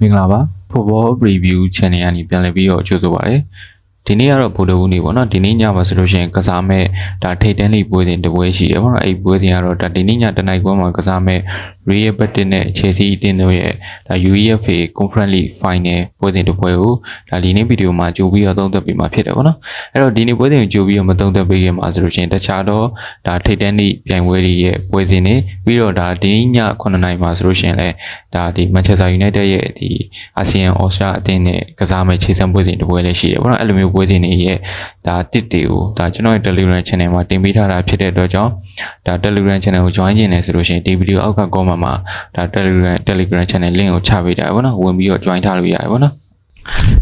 မင်္ဂလာပါ Football Review Channel ကနေပြန်လည်ပြီးတော့ကြိုဆိုပါရစေ ဒီနေ့ကတော့ဗိုလ်တော်ဦးနေပေါ့နော်ဒီနေ့ညမှာဆိုလို့ရှိရင်ကစားမဲ့ဒါထိတ်တန်းလေးပွဲစဉ်တစ်ပွဲရှိတယ်ပေါ့နော်အဲ့ဒီပွဲစဉ်ကတော့ဒါဒီနေ့ညတနိုင်ကွန်းမှာကစားမဲ့ Real Betis နဲ့ Chelsea အသင်းတို့ရဲ့ဒါ UEFA Conference League Final ပွဲစဉ်တစ်ပွဲကိုဒါဒီနေ့ဗီဒီယိုမှာကြိုပြီးတော့သုံးသပ်ပေးမှာဖြစ်တယ်ပေါ့နော်အဲ့တော့ဒီနေ့ပွဲစဉ်ကိုကြိုပြီးတော့မသုံးသပ်ပေးခင်မှာဆိုလို့ရှိရင်တခြားတော့ဒါထိတ်တန်းလေးပြိုင်ပွဲတွေရဲ့ပွဲစဉ်တွေပြီးတော့ဒါဒီနေ့ည9နိုင်မှာဆိုလို့ရှိရင်လည်းဒါဒီ Manchester United ရဲ့ဒီ ASEAN Austria အသင်းနဲ့ကစားမဲ့ခြေစံပွဲစဉ်တစ်ပွဲလည်းရှိတယ်ပေါ့နော်အဲ့လိုမျိုးပွဲစဉ်တွေရဲ့ဒါတစ်တွေကိုဒါကျွန်တော်ရဲ့ Telegram Channel မှာတင်ပေးထားတာဖြစ်တဲ့အတွက်ကြောင့်ဒါ Telegram Channel ကို join ခြင်းနေဆိုလို့ရှိရင်ဒီဗီဒီယိုအောက်က comment မှာဒါ Telegram Telegram Channel link ကိုချပေးတာပေါ့နော်ဝင်ပြီးတော့ join ထားလို့ရတယ်ပေါ့နော်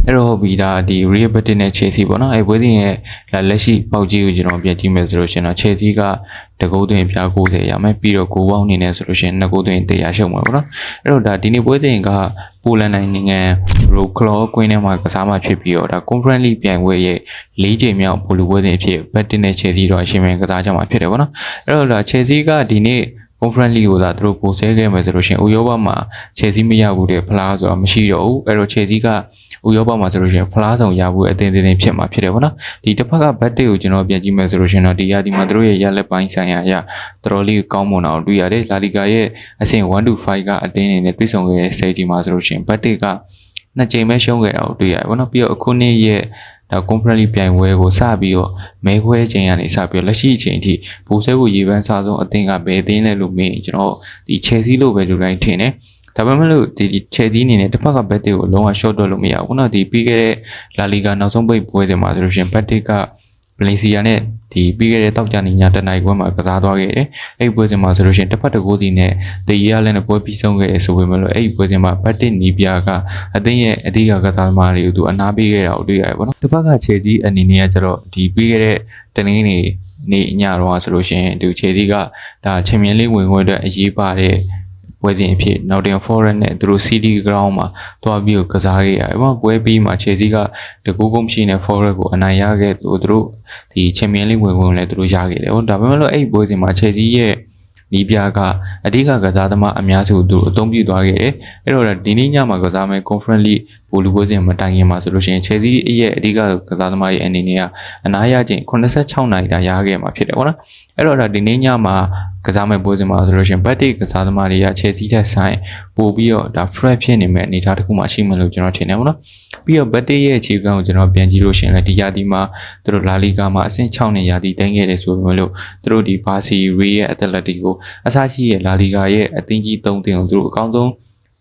အဲ့တော့ဟုတ်ပြီဒါဒီ Real Betis နဲ့ Chelsea ပေါ့နော်အဲ့ပွဲစဉ်ရဲ့ဒါလက်ရှိပေါက်ကြီးကိုကျွန်တော်ပြန်ကြည့်မယ်ဆိုလို့ရှိရင်တော့ Chelsea ကတကုတ်သွင်းပြား90ရမယ်ပြီးတော့ကိုပေါင်းနေနေဆိုလို့ရှိရင်နှစ်ကုတ်သွင်း100ရှုံမှာပေါ့နော်အဲ့တော့ဒါဒီနေ့ပွဲစဉ်ကပိုလန်နိုင်ငံရိုကလောကွင်းထဲမှာကစားမှဖြစ်ပြီးတော့ဒါ Conference League ပြိုင်ပွဲရဲ့၄ချိန်မြောက်ပိုလူပွဲစဉ်အဖြစ် Betis နဲ့ Chelsea တော့အရှင်မြန်ကစားကြမှာဖြစ်တယ်ပေါ့နော်အဲ့တော့ဒါ Chelsea ကဒီနေ့ conference league ကိုသာသူတို့ပို့ဆဲခဲ့မယ်ဆိုလို့ရှိရင်ဥရောပမှာ Chelsea မရဘူးတဲ့ဖလားဆိုတာမရှိတော့ဘူးအဲ့တော့ Chelsea ကဥရောပမှာဆိုလို့ရှိရင်ဖလားဆောင်ရဖို့အသင်းသေးသေးဖြစ်မှာဖြစ်တယ်ပေါ့နော်ဒီတစ်ဖက်က bet တွေကိုကျွန်တော်ပြန်ကြည့်မယ်ဆိုလို့ရှိရင်တော့ဒီရာဒီမှာသူတို့ရဲ့ရလက်ပိုင်းဆိုင်ရာအရာတော်တော်လေးကောင်းမွန်အောင်တွေ့ရတယ်လာလီဂါရဲ့အဆင့်1 to 5ကအတင်းအနေနဲ့တွေ့ဆုံခဲ့တဲ့ဆယ်ကြီးမှာဆိုလို့ရှိရင် bet တွေကနှစ်ချိန်ပဲရှုံးခဲ့တာကိုတွေ့ရတယ်ပေါ့နော်ပြီးတော့အခုနေ့ရဲ့ ဒါ conference league ပြိုင်ပွဲကိုစပြီးတော့မဲခွဲချိန်ကနေစပြီးတော့လက်ရှိအချိန်အထိဘူဆဲကိုရေပန်းစားဆုံးအသင်းကဘယ်အသင်းလဲလို့မေးရင်ကျွန်တော်ဒီ Chelsea လို့ပဲလူတိုင်းထင်တယ်ဒါပေမဲ့လို့ဒီ Chelsea အနေနဲ့တစ်ဖက်က bet တွေကိုလုံးဝ short တော့လို့မရဘူးခုနကဒီပြီးခဲ့တဲ့ La Liga နောက်ဆုံးပိတ်ပွဲစဉ်မှာဆိုလို့ရှိရင် bet က Valencia နဲ့ဒီပြီးခဲ့တဲ့တောက်ကြနေညတနိုင်ခွဲမှာကစားသွားခဲ့တယ်။အဲ့ဒီပွဲစဉ်မှာဆိုလို့ရှိရင်တစ်ဖက်တစ်ကိုးစီနဲ့တရီရလည်းနဲ့ပွဲပြီးဆုံးခဲ့ရဆိုပေမဲ့လို့အဲ့ဒီပွဲစဉ်မှာ bet နီးပြားကအသင်းရဲ့အဓိကကစားသမားတွေကိုသူအနာပေးခဲ့တာကိုတွေ့ရတယ်ပေါ့နော်။တစ်ဖက်က Chelsea အနေနဲ့ကကျတော့ဒီပြီးခဲ့တဲ့တနင်္ဂနွေနေ့ညတော့ဆိုလို့ရှိရင်ဒီ Chelsea ကဒါချန်ပီယံလိဝင်ခွင့်အတွက်အရေးပါတဲ့ ပွဲစဉ်အဖြစ် Nottingham Forest နဲ့သူတို့ City Ground မှာတွားပြီးတော့ကစားခဲ့ရတယ်ပေါ့ပွဲပြီးမှာ Chelsea ကတကူကုန်းရှိနေ Forest ကိုအနိုင်ရခဲ့သူတို့ဒီ Champions League ဝင်ဝင်လည်းသူတို့ရခဲ့တယ်ဟုတ်ဒါပေမဲ့လို့အဲ့ဒီပွဲစဉ်မှာ Chelsea ရဲ့နီးပြားကအဓိကကစားသမားအများစုသူတို့အသုံးပြုသွားခဲ့တယ်အဲ့တော့ဒီနေ့ညမှာကစားမယ် Conference League ဘူလူပွဲစဉ်မတိုင်ခင်မှာဆိုလို့ရှိရင် Chelsea ရဲ့အဓိကကစားသမားရဲ့အနေနဲ့ကအနားရခြင်း86နိုင်တာရခဲ့မှာဖြစ်တယ်ဟုတ်လား အဲ့တော့ဒါဒီနေ့ညမှာကစားမဲ့ပွဲစဉ်မှာဆိုလို့ရှိရင် Betis ကစားသမားတွေက Chelsea ထက်ဆိုင်ပို့ပြီးတော့ဒါ fresh ဖြစ်နေမဲ့အနေအထားတစ်ခုမှရှိမှလို့ကျွန်တော်ထင်တယ်ပေါ့နော်ပြီးတော့ Betis ရဲ့အခြေခံကိုကျွန်တော်ပြန်ကြည့်လို့ရှိရင်လည်းဒီရာသီမှာသူတို့ La Liga မှာအဆင့်6နဲ့ရာသီတိုင်းခဲ့တယ်ဆိုပေမဲ့လို့သူတို့ဒီ Barca Real ရဲ့ Atletico အစားရှိရဲ့ La Liga ရဲ့အသင်းကြီး၃သင်းကိုသူတို့အကောင်းဆုံး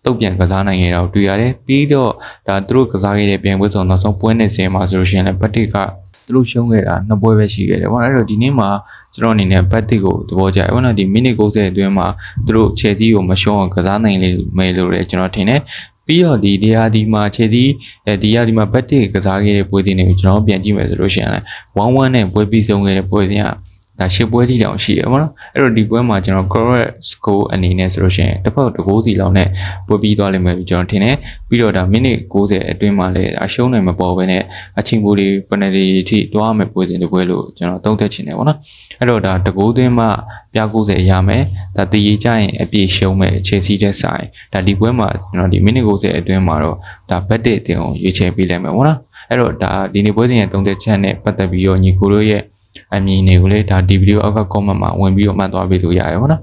တုတ်ပြန်ကစားနိုင်ခဲ့တာကိုတွေ့ရတယ်ပြီးတော့ဒါသူတို့ကစားခဲ့တဲ့ပြိုင်ပွဲဆောင်နောက်ဆုံးပွဲနဲ့ဆယ်မှာဆိုလို့ရှိရင်လည်း Betis က သူတို့ရှုံးခဲ့တာနှစ်ပွဲပဲရှိခဲ့တယ်ပေါ့နော်အဲ့တော့ဒီနေ့မှာကျွန်တော်အနေနဲ့ Betis ကိုသဘောကျတယ်ပေါ့နော်ဒီ minute 90အတွင်းမှာသူတို့ Chelsea ကိုမရှုံးအောင်ကစားနိုင်လိမ့်မယ်လို့လည်းကျွန်တော်ထင်တယ်ပြီးတော့ဒီတရားဒီမှာခြေစည်းအဲဒီရာဒီမှာဘတ်တစ်ကစားခဲ့တဲ့ပွဲစဉ်တွေကိုကျွန်တော်ပြန်ကြည့်မယ်ဆိုလို့ရှိရင်လည်း1-1နဲ့ပွဲပြီးဆုံးခဲ့တဲ့ပွဲစဉ်က ဒါရှစ်ပွဲတိတောင်ရှိရပါတော့အဲ့တော့ဒီပွဲမှာကျွန်တော် correct score အနေနဲ့ဆိုလို့ရှိရင်တစ်ဖက်တကိုးစီလောက်နဲ့ပွဲပြီးသွားလိမ့်မယ်လို့ကျွန်တော်ထင်တယ်ပြီးတော့ဒါမိနစ်60အတွင်းမှာလည်းအရှုံးနိုင်မပေါ်ဘဲနဲ့အချိန်ပိုလေး penalty ထိတွားမယ်ပွဲစဉ်တစ်ပွဲလို့ကျွန်တော်သုံးသပ်ချင်တယ်ပေါ့နော်အဲ့တော့ဒါတကိုးသွင်းမှပြ90ရမယ်ဒါတည်ရကြရင်အပြည့်ရှုံးမယ်ခြေစီးတဲ့ဆိုင်ဒါဒီပွဲမှာကျွန်တော်ဒီမိနစ်60အတွင်းမှာတော့ဒါ bet တစ်တင်ကိုရွေးချယ်ပေးလိုက်မယ်ပေါ့နော်အဲ့တော့ဒါဒီနေ့ပွဲစဉ်ရဲ့သုံးသက်ချက်နဲ့ပတ်သက်ပြီးတော့ညီကိုတို့ရဲ့ အမည်တွေကိုလည်းဒါဒီဗီဒီယိုအောက်က comment မှာဝင်ပြီးတော့မှတ်သွားပေးလို့ရတယ်ဟုတ်နော်